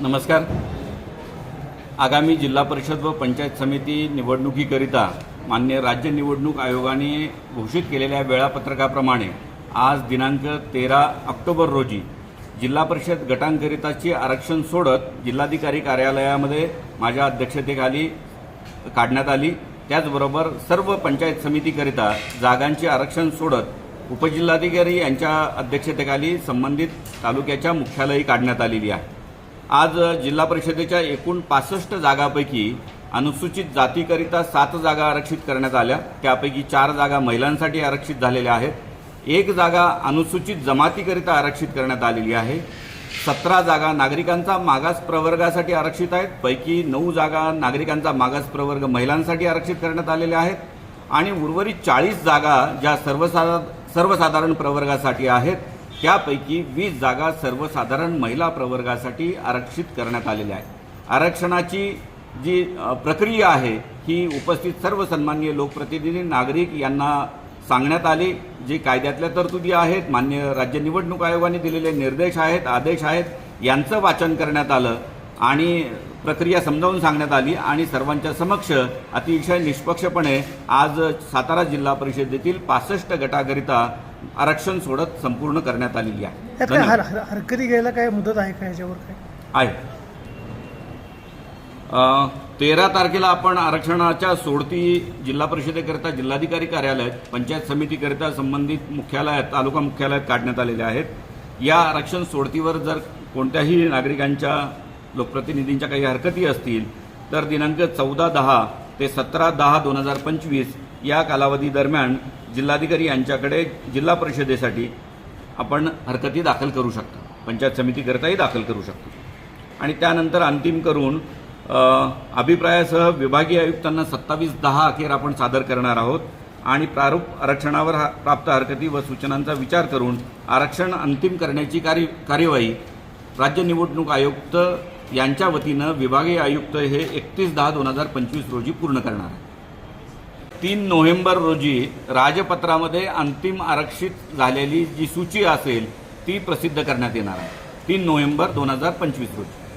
नमस्कार. आगामी जिल्हा परिषद व पंचायत समिती निवडणुकीकरिता मान्य राज्य निवडणूक आयोगाने घोषित केलेल्या वेळापत्रकाप्रमाणे आज दिनांक तेरा ऑक्टोबर रोजी जिल्हा परिषद गटांकरिताची आरक्षण सोडत जिल्हाधिकारी कार्यालयामध्ये माझ्या अध्यक्षतेखाली काढण्यात आली. त्याचबरोबर सर्व पंचायत समितीकरिता जागांचे आरक्षण सोडत उपजिल्हाधिकारी यांच्या अध्यक्षतेखाली संबंधित तालुक्याच्या मुख्यालयी काढण्यात आलेली आहे. आज जिल्हा परिषदेच्या एकूण पासष्ट जागापैकी अनुसूचित जातीकरिता सात जागा आरक्षित करण्यात आल्या. त्यापैकी चार जागा महिलांसाठी आरक्षित झालेल्या आहेत. एक जागा अनुसूचित जमातीकरिता आरक्षित करण्यात आलेली आहे. सतरा जागा नागरिकांचा मागास प्रवर्गासाठी आरक्षित आहेत. पैकी नऊ जागा नागरिकांचा मागास प्रवर्ग महिलांसाठी आरक्षित करण्यात आलेल्या आहेत. आणि उर्वरित चाळीस जागा ज्या सर्वसाधा सर्वसाधारण प्रवर्गासाठी आहेत त्यापैकी वीस जागा सर्वसाधारण महिला प्रवर्गासाठी आरक्षित करण्यात आलेल्या आहेत. आरक्षणाची जी प्रक्रिया आहे ही उपस्थित सर्व सन्माननीय लोकप्रतिनिधी नागरिक यांना सांगण्यात आली. जे कायद्यातल्या तरतुदी आहेत मान्य राज्य निवडणूक आयोगाने दिलेले निर्देश आहेत आदेश आहेत यांचं वाचन करण्यात आलं आणि प्रक्रिया समजावून सांगण्यात आली आणि सर्वांच्या समक्ष अतिशय निष्पक्षपणे आज सातारा जिल्हा परिषदेतील पासष्ट गटाकरिता आरक्षण सोडत संपूर्ण करण्यात आलेली आहे. यात काय धन्यवाद. हर हर- हरकती घ्यायला काय मुदत आहे का याच्यावर काय? आहे. तेरा तारखेला आपण आरक्षणाच्या सोडती जिल्हा परिषदेकरिता जिल्हाधिकारी कार्यालयात पंचायत समितीकरिता संबंधित मुख्यालयात तालुका मुख्यालयात काढण्यात आलेले आहेत. या आरक्षण सोडतीवर जर कोणत्याही नागरिकांच्या लोकप्रतिनिधींच्या काही हरकती असतील तर दिनांक चौदा दहा ते सतरा दहा दोन हजार पंचवीस या कालावधी दरम्यान जिल्हाधिकारी यांच्याकडे जिल्हा परिषदेसाठी आपण हरकती दाखल करू शकतो. पंचायत समितीकरिताही दाखल करू शकतो. आणि त्यानंतर अंतिम करून अभिप्रायासह विभागीय आयुक्तांना सत्तावीस दहा अखेर आपण सादर करणार आहोत आणि प्रारूप आरक्षणावर हा- प्राप्त हरकती व सूचनांचा विचार करून आरक्षण अंतिम करण्याची कार्य कार्यवाही राज्य निवडणूक आयुक्त यांच्या वतीनं विभागीय आयुक्त हे एकतीस दहा दोन हजार पंचवीस रोजी पूर्ण करणार आहे तीन नोव्हेंबर रोजी राजपत्रामध्ये अंतिम आरक्षित झालेली जी सूची असेल ती प्रसिद्ध करण्यात येणार आहे. तीन नोव्हेंबर दोन हजार पंचवीस रोजी.